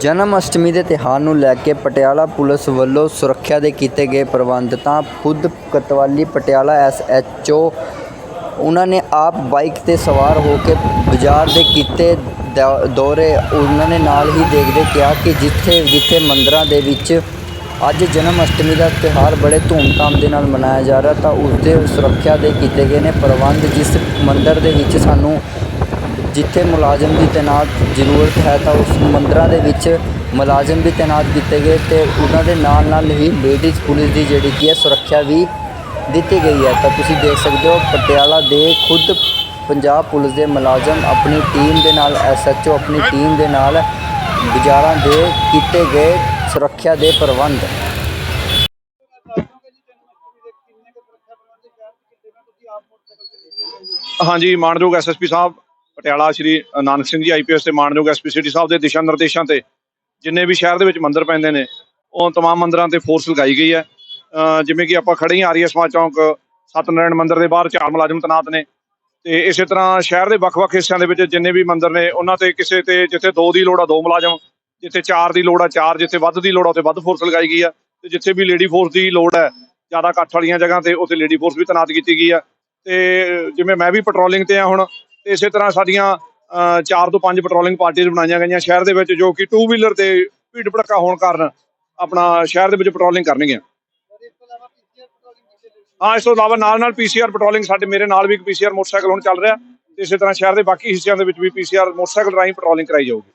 ਜਨਮ ਅਸ਼ਟਮੀ ਦੇ ਤਿਉਹਾਰ ਨੂੰ ਲੈ ਕੇ ਪਟਿਆਲਾ ਪੁਲਿਸ ਵੱਲੋਂ ਸੁਰੱਖਿਆ ਦੇ ਕੀਤੇ ਗਏ ਪ੍ਰਬੰਧ ਤਾਂ ਖੁਦ ਕਤਵਾਲੀ ਪਟਿਆਲਾ ਐਸਐਚਓ ਉਹਨਾਂ ਨੇ ਆਪ ਬਾਈਕ ਤੇ ਸਵਾਰ ਹੋ ਕੇ ਬਾਜ਼ਾਰ ਦੇ ਕੀਤੇ ਦ- ਦੌਰੇ ਉਹਨਾਂ ਨੇ ਨਾਲ ਹੀ ਦੇਖਦੇ ਕਿਹਾ ਕਿ ਜਿੱਥੇ ਜਿੱਥੇ ਮੰਦਰਾਂ ਦੇ ਵਿੱਚ ਅੱਜ ਜਨਮ ਅਸ਼ਟਮੀ ਦਾ ਤਿਉਹਾਰ ਬੜੇ ਧੂਮਧਾਮ ਦੇ ਨਾਲ ਮਨਾਇਆ ਜਾ ਰਿਹਾ ਤਾਂ ਉਸ ਦੇ ਸੁਰੱਖਿਆ ਦੇ ਕੀਤੇ ਗਏ ਨੇ ਪ੍ਰਬੰਧ ਜਿਸ ਮੰਦਰ ਦੇ ਵਿੱਚ ਸਾਨੂੰ ਜਿੱਥੇ ਮੁਲਾਜ਼ਮ ਦੀ ਤੈਨਾਤ ਜ਼ਰੂਰਤ ਹੈ ਤਾਂ ਉਸ ਮੰਦਰਾਂ ਦੇ ਵਿੱਚ ਮੁਲਾਜ਼ਮ ਵੀ ਤੈਨਾਤ ਕੀਤੇ ਗਏ ਤੇ ਉਹਨਾਂ ਦੇ ਨਾਲ ਨਾਲ ਹੀ ਲੇਡੀਜ਼ ਪੁਲਿਸ ਦੀ ਜਿਹੜੀ ਕੀ ਹੈ ਸੁਰੱਖਿਆ ਵੀ ਦਿੱਤੀ ਗਈ ਹੈ। ਤਾਂ ਤੁਸੀਂ ਦੇਖ ਸਕਦੇ ਹੋ ਪਟਿਆਲਾ ਦੇ ਖੁਦ ਪੰਜਾਬ ਪੁਲਿਸ ਦੇ ਮੁਲਾਜ਼ਮ ਆਪਣੀ ਟੀਮ ਦੇ ਨਾਲ ਐਸਐਚਓ ਆਪਣੀ ਟੀਮ ਦੇ ਨਾਲ ਬਾਜ਼ਾਰਾਂ ਦੇ ਕੀਤੇ ਗਏ ਸੁਰੱਖਿਆ ਦੇ ਪ੍ਰਬੰਧ। ਹਾਂਜੀ, ਮਾਨਯੋਗ ਐਸਐਸਪੀ ਸਾਹਿਬ ਪਟਿਆਲਾ ਸ਼੍ਰੀ ਨਾਨਕ ਸਿੰਘ ਜੀ ਆਈਪੀਐਸ ਤੇ ਮਾਨਯੋਗ ਐਸਪੀ ਸਿਟੀ ਸਾਹਿਬ ਦੇ ਦਿਸ਼ਾ ਨਿਰਦੇਸ਼ਾਂ ਤੇ ਜਿੰਨੇ ਵੀ ਸ਼ਹਿਰ ਦੇ ਵਿੱਚ ਮੰਦਿਰ ਪੈਂਦੇ ਨੇ, ਉਹ ਤਮਾਮ ਮੰਦਿਰਾਂ ਤੇ ਫੋਰਸ ਲਗਾਈ ਗਈ ਹੈ। ਜਿਵੇਂ ਕਿ ਆਪਾਂ ਖੜੇ ਹਾਂ ਆਰੀਆ ਸਮਾਜ ਚੌਂਕ, ਸਤਨਾਰਾਇਣ ਮੰਦਿਰ ਦੇ ਬਾਹਰ, ਚਾਰ ਮੁਲਾਜ਼ਮ ਤੈਨਾਤ ਨੇ। ਤੇ ਇਸੇ ਤਰ੍ਹਾਂ ਸ਼ਹਿਰ ਦੇ ਵੱਖ-ਵੱਖ ਹਿੱਸਿਆਂ ਦੇ ਵਿੱਚ ਜਿੰਨੇ ਵੀ ਮੰਦਿਰ ਨੇ, ਉਹਨਾਂ ਤੇ ਕਿਸੇ ਤੇ ਜਿੱਥੇ ਦੋ ਦੀ ਲੋੜ ਆ, ਦੋ ਮੁਲਾਜ਼ਮ, ਜਿੱਥੇ ਚਾਰ ਦੀ ਲੋੜ ਆ, ਚਾਰ, ਜਿੱਥੇ ਵੱਧ ਦੀ ਲੋੜ ਆ, ਉੱਥੇ ਵੱਧ ਫੋਰਸ ਲਗਾਈ ਗਈ ਆ। ਤੇ ਜਿੱਥੇ ਵੀ ਲੇਡੀ ਫੋਰਸ ਦੀ ਲੋੜ ਹੈ, ਜ਼ਿਆਦਾ ਇਕੱਠ ਵਾਲੀਆਂ ਜਗ੍ਹਾ ਤੇ ਉੱਥੇ ਲੇਡੀ ਫੋਰਸ ਵੀ ਤੈਨਾਤ ਕੀਤੀ ਗਈ ਆ। ਤੇ ਜਿਵੇਂ ਮੈਂ ਵੀ ਪੈਟਰੋਲਿੰਗ ਤੇ ਆ ਹੁਣ ਤੇ ਇਸੇ ਤਰ੍ਹਾਂ ਸਾਡੀਆਂ ਅਹ, ਚਾਰ ਤੋਂ ਪੰਜ ਪੈਟਰੋਲਿੰਗ ਪਾਰਟੀਆਂ ਬਣਾਈਆਂ ਗਈਆਂ ਸ਼ਹਿਰ ਦੇ ਵਿੱਚ ਜੋ ਕਿ ਟੂ ਵੀਲਰ ਤੇ ਭੀੜ ਭੜੱਕਾ ਹੋਣ ਕਾਰਨ ਆਪਣਾ ਸ਼ਹਿਰ ਦੇ ਵਿੱਚ ਪੈਟਰੋਲਿੰਗ ਕਰਨਗੀਆਂ। ਹਾਂ ਇਸ ਤੋਂ ਇਲਾਵਾ ਨਾਲ ਨਾਲ ਪੀਸੀਆਰ ਪੈਟਰੋਲਿੰਗ ਸਾਡੇ ਮੇਰੇ ਨਾਲ ਵੀ ਇੱਕ ਪੀਸੀਆਰ ਮੋਟਰਸਾਈਕਲ ਹੁਣ ਚੱਲ ਰਿਹਾ। ਇਸੇ ਤਰ੍ਹਾਂ ਸ਼ਹਿਰ ਦੇ ਬਾਕੀ ਹਿੱਸਿਆਂ ਦੇ ਵਿੱਚ ਵੀ ਪੀਸੀਆਰ ਮੋਟਰਸਾਈਕਲ ਰਾਹੀਂ ਪੈਟਰੋਲਿੰਗ ਕਰਾਈ ਜਾਊਗੀ।